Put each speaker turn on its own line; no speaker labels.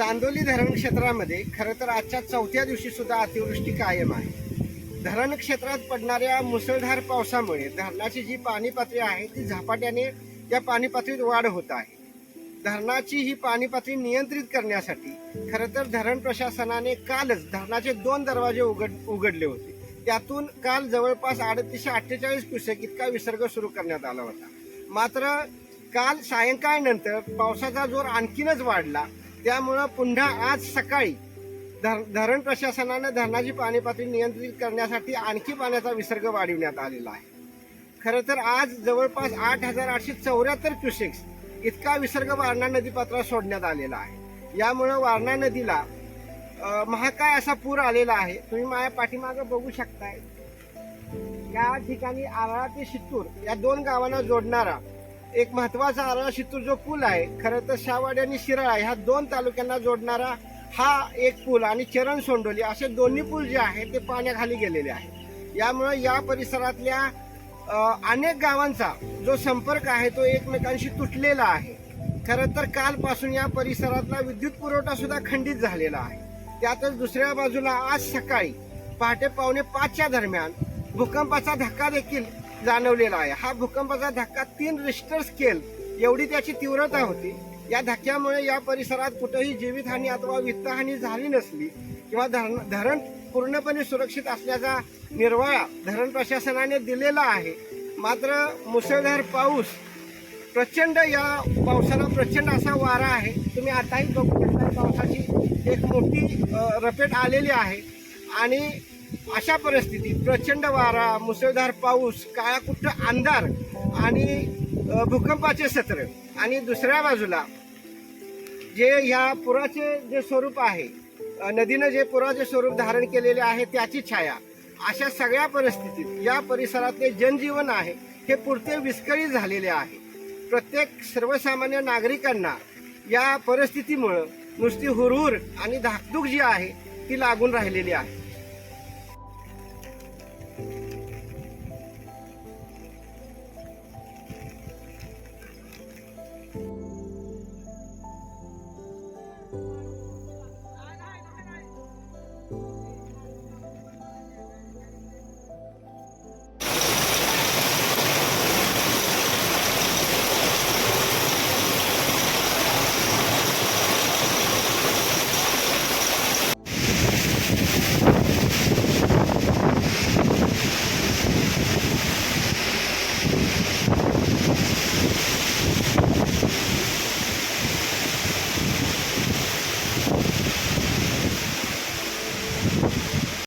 चांदोली धरण क्षेत्रामध्ये खरं तर आजच्या चौथ्या दिवशी सुद्धा अतिवृष्टी कायम आहे. धरण क्षेत्रात पडणाऱ्या मुसळधार पावसामुळे धरणाची जी पाणी पातळी आहे ती झपाट्याने या पाणी पातळीत वाढ होत आहे. धरणाची ही पाणी पातळी नियंत्रित करण्यासाठी खरं तर धरण प्रशासनाने कालच धरणाचे दोन दरवाजे उघड उघडले होते. त्यातून काल जवळपास अडतीसशे अठ्ठेचाळीस क्युसेक इतका विसर्ग सुरू करण्यात आला होता. मात्र काल सायंकाळनंतर पावसाचा जोर आणखीनच वाढला त्यामुळं पुन्हा आज सकाळी धर धरण प्रशासनानं धरणाची पाणी पातळी नियंत्रित करण्यासाठी आणखी पाण्याचा विसर्ग वाढविण्यात आलेला आहे. खरं तर आज जवळपास आठ हजार आठशे चौऱ्याहत्तर क्युसेक्स इतका विसर्ग वारणा नदीपात्रात सोडण्यात आलेला आहे. यामुळं वारणा नदीला महाकाय असा पूर आलेला आहे. तुम्ही माझ्या पाठीमागं बघू शकताय. या ठिकाणी आराळा ते शितूर या दोन गावांना जोडणारा एक महत्त्वाचा आराळा जो पूल आहे खरं तर शावाडी आणि शिराळा ह्या दोन तालुक्यांना जोडणारा हा एक पूल आणि चरण सोंडोली असे दोन्ही पूल जे आहेत ते पाण्याखाली गेलेले आहेत. यामुळे या परिसरातल्या अनेक गावांचा जो संपर्क आहे तो एकमेकांशी तुटलेला आहे. खरं तर कालपासून या परिसरातला विद्युत पुरवठा सुद्धा खंडित झालेला आहे. त्यातच दुसऱ्या बाजूला आज सकाळी पहाटे पावणे पाचच्या दरम्यान भूकंपाचा धक्का देखील जाणवलेला आहे. हा भूकंपाचा धक्का तीन रिस्टर स्केल एवढी त्याची तीव्रता होती. या धक्क्यामुळे या परिसरात कुठेही जीवितहानी अथवा वित्तहानी झाली नसली किंवा धरण धरण पूर्णपणे सुरक्षित असल्याचा निर्वाळा धरण प्रशासनाने दिलेला आहे. मात्र मुसळधार पाऊस प्रचंड या पावसाला प्रचंड असा वारा आहे. तुम्ही आताही बघू शकता पावसाची एक मोठी रपेट आलेली आहे. आणि अशा परिस्थितीत प्रचंड वारा मुसळधार पाऊस काळाकुट्ट अंधार आणि भूकंपाचे सत्र. आणि दुसऱ्या बाजूला जे ह्या पुराचे जे स्वरूप आहे नदीनं जे पुराचे स्वरूप धारण केलेले आहे त्याची छाया. अशा सगळ्या परिस्थितीत या परिसरातले जनजीवन आहे हे पुरते विस्कळीत झालेले आहे. प्रत्येक सर्वसामान्य नागरिकांना या परिस्थितीमुळं नुसती हुरहुर आणि धाकधूक जी आहे ती लागून राहिलेली आहे.